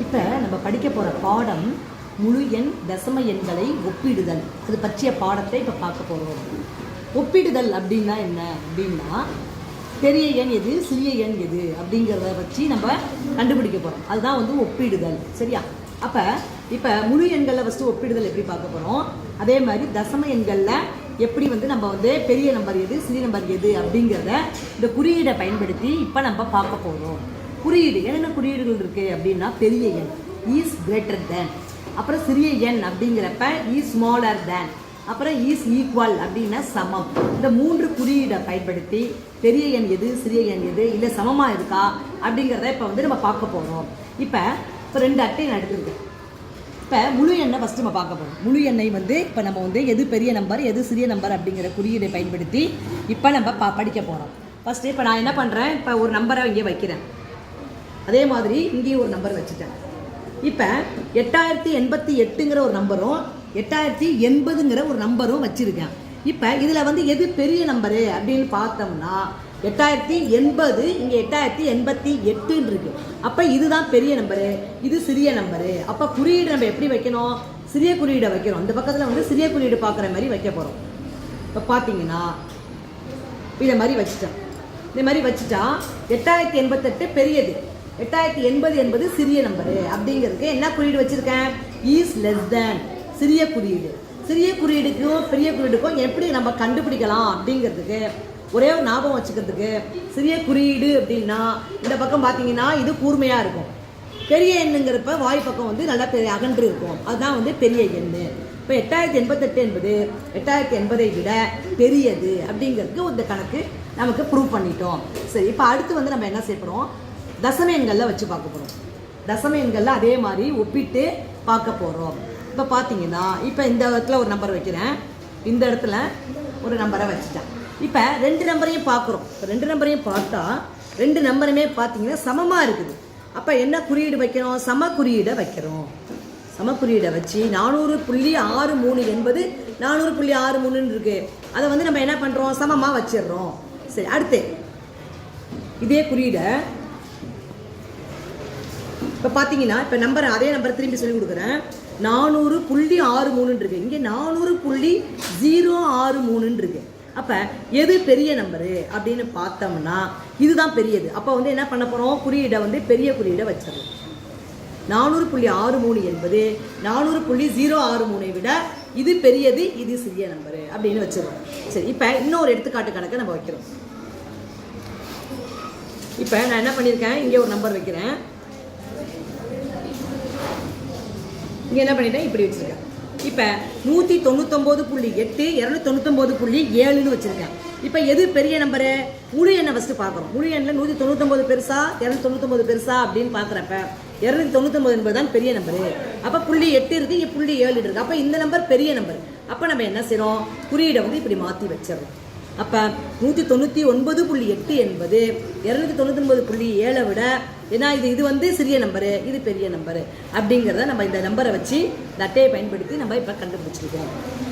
இப்போ நம்ம படிக்க போகிற பாடம் முழு எண் தசம எண்களை ஒப்பிடுதல். அது பற்றிய பாடத்தை இப்போ பார்க்க போகிறோம் ஒப்பிடுதல் அப்படின்னா என்ன அப்படின்னா பெரிய எண் எது சிறிய எண் எது அப்படிங்கிறத வச்சு நம்ம கண்டுபிடிக்க போகிறோம் அதுதான் வந்து ஒப்பிடுதல். சரியா? அப்போ இப்போ முழு எண்களில் ஃபஸ்ட்டு ஒப்பிடுதல் எப்படி பார்க்க போகிறோம் அதே மாதிரி தசம எண்களில் எப்படி வந்து நம்ம வந்து பெரிய நம்பர் எது சிறிய நம்பர் எது அப்படிங்கிறத இந்த குறியீடை பயன்படுத்தி இப்போ நம்ம பார்க்க போகிறோம் குறியீடு. என்னென்ன குறியீடுகள் இருக்குது அப்படின்னா பெரிய எண். ஈஸ் கிரேட்டர் தேன் அப்புறம் சிறிய எண் அப்படிங்கிறப்ப ஈஸ் ஸ்மாலர் தேன் அப்புறம் e ஈஸ் ஈக்குவல் அப்படின்னா சமம். இந்த மூன்று குறியீடை பயன்படுத்தி பெரிய எண் எது சிறிய எண் எது இல்லை சமமாக இருக்கா அப்படிங்கிறத இப்போ வந்து நம்ம பார்க்க போகிறோம் இப்போ இப்போ ரெண்டு அட்டை நான் எடுத்துருக்கேன் இப்போ முழு எண்ணை ஃபஸ்ட்டு நம்ம பார்க்க போகிறோம் முழு எண்ணை வந்து இப்போ நம்ம வந்து எது பெரிய நம்பர் எது சிறிய நம்பர் அப்படிங்கிற குறியீடை பயன்படுத்தி இப்போ நம்ம பா படிக்க போகிறோம் ஃபஸ்ட்டு இப்போ நான் என்ன பண்ணுறேன் இப்போ ஒரு நம்பரை இங்கே வைக்கிறேன். அதே மாதிரி இங்கேயும் ஒரு நம்பர் வச்சுட்டேன். இப்போ எட்டாயிரத்தி எண்பத்தி எட்டுங்கிற ஒரு நம்பரும் எட்டாயிரத்தி எண்பதுங்கிற ஒரு நம்பரும் வச்சுருக்கேன். இப்போ இதில் வந்து எது பெரிய நம்பரு அப்படின்னு பார்த்தோம்னா எட்டாயிரத்தி எண்பது இங்கே எட்டாயிரத்தி எண்பத்தி எட்டுன்னு இருக்கு. அப்போ இதுதான் பெரிய நம்பரு இது சிறிய நம்பரு அப்போ குறியீடு நம்ம எப்படி வைக்கணும்? சிறிய குறியீடை வைக்கிறோம் இந்த பக்கத்தில் வந்து சிறிய குறியீடு பார்க்குற மாதிரி வைக்க போகிறோம் இப்போ பார்த்தீங்கன்னா இதை மாதிரி வச்சுட்டேன். இந்த மாதிரி வச்சுட்டா எட்டாயிரத்தி எண்பத்தெட்டு பெரியது. எட்டாயிரத்தி எண்பது என்பது சிறிய நம்பரு. அப்படிங்கிறதுக்கு என்ன குறியீடு வச்சுருக்கேன்? ஈஸ் லெஸ் தேன் சிறிய குறியீடு. சிறிய குறியீடுக்கும் பெரிய குறியீடுக்கும் எப்படி நம்ம கண்டுபிடிக்கலாம் அப்படிங்கிறதுக்கு ஒரே ஒரு ஞாபகம் வச்சுக்கிறதுக்கு சிறிய குறியீடு அப்படின்னா இந்த பக்கம் பார்த்தீங்கன்னா இது கூர்மையாக இருக்கும். பெரிய எண்ணுங்கிறப்ப வாய் பக்கம் வந்து நல்லா பெரிய அகன்று இருக்கும். அதுதான் வந்து பெரிய எண்ணு. இப்போ எட்டாயிரத்தி எண்பத்தெட்டு என்பது எட்டாயிரத்தி எண்பதை விட பெரியது அப்படிங்கிறதுக்கு இந்த கணக்கு நமக்கு ப்ரூவ் பண்ணிட்டோம். சரி இப்போ அடுத்து வந்து நம்ம என்ன செய்யப்படுறோம் தசம எண்களில் வச்சு பார்க்க போகிறோம் தசம எண்களில் அதே மாதிரி ஒப்பிட்டு பார்க்க போகிறோம் இப்போ பார்த்தீங்கன்னா இப்போ இந்த இடத்துல ஒரு நம்பர் வைக்கிறேன். இந்த இடத்துல ஒரு நம்பரை வச்சுட்டேன். இப்போ ரெண்டு நம்பரையும் பார்க்குறோம். இப்போ ரெண்டு நம்பரையும் பார்த்தா ரெண்டு நம்பருமே பார்த்தீங்கன்னா சமமாக இருக்குது. அப்போ என்ன குறியீடு வைக்கிறோம்? சம குறியீடை வைக்கிறோம். சம குறியீடை வச்சு நானூறு புள்ளி ஆறு மூணு என்பது நானூறு புள்ளி ஆறு மூணுன்னு இருக்குது அதை வந்து நம்ம என்ன பண்ணுறோம் சமமாக வச்சிடுறோம். சரி அடுத்து. இதே குறியீடை இப்போ பார்த்தீங்கன்னா இப்போ நம்பர் அதே நம்பர் திரும்பி சொல்லி கொடுக்குறேன். நானூறு புள்ளி ஆறு மூணுன்னு இருக்கு இங்கே நானூறு புள்ளி ஜீரோ ஆறு மூணுன்னு இருக்கு அப்போ எது பெரிய நம்பரு அப்படின்னு பார்த்தோம்னா இதுதான் பெரியது. அப்போ வந்து என்ன பண்ண போகிறோம் குறியீடை வந்து பெரிய குறியீடை வச்சிடலாம் நானூறு புள்ளி ஆறு மூணு என்பது நானூறு புள்ளி ஜீரோ ஆறு மூணை விட இது பெரியது இது சிறிய நம்பரு அப்படின்னு வச்சிருவோம் சரி இப்போ இன்னொரு எடுத்துக்காட்டு கணக்கை நம்ம வைக்கிறோம். இப்போ நான் என்ன பண்ணியிருக்கேன்? இங்கே ஒரு நம்பர் வைக்கிறேன். இங்கே என்ன பண்ணிட்டேன்? இப்படி வச்சுருக்கேன். இப்போ நூற்றி தொண்ணூத்தொம்பது புள்ளி எட்டு இரநூத்தி தொண்ணூத்தொம்பது புள்ளி ஏழுன்னு வச்சுருக்கேன். இப்போ எது பெரிய நம்பரு? முழு எண்ணை ஃபஸ்ட்டு பார்க்குறோம் முழு எண்ணில் நூற்றி தொண்ணூத்தொம்பது பெருசா இரநூத்தி தொண்ணூத்தொம்பது பெருசா அப்படின்னு பார்க்குறப்ப இரநூத்தி தொண்ணூத்தொம்பது என்பது தான் பெரிய நம்பரு. அப்போ புள்ளி எட்டு இருக்குது இங்கே புள்ளி ஏழு இருக்குது அப்போ இந்த நம்பர் பெரிய நம்பர். அப்போ நம்ம என்ன செய்கிறோம் குறியீடை வந்து இப்படி மாற்றி வச்சிடறோம். அப்போ நூற்றி தொண்ணூற்றி ஒன்பது புள்ளி எட்டு என்பது இரநூத்தி தொண்ணூத்தொம்பது புள்ளி ஏழை விட ஏன்னா இது இது வந்து சிறிய நம்பரு இது பெரிய நம்பரு அப்படிங்கிறத நம்ம இந்த நம்பரை வச்சு இந்த அட்டையை பயன்படுத்தி நம்ம இப்போ கண்டுபிடிச்சிருக்கோம்.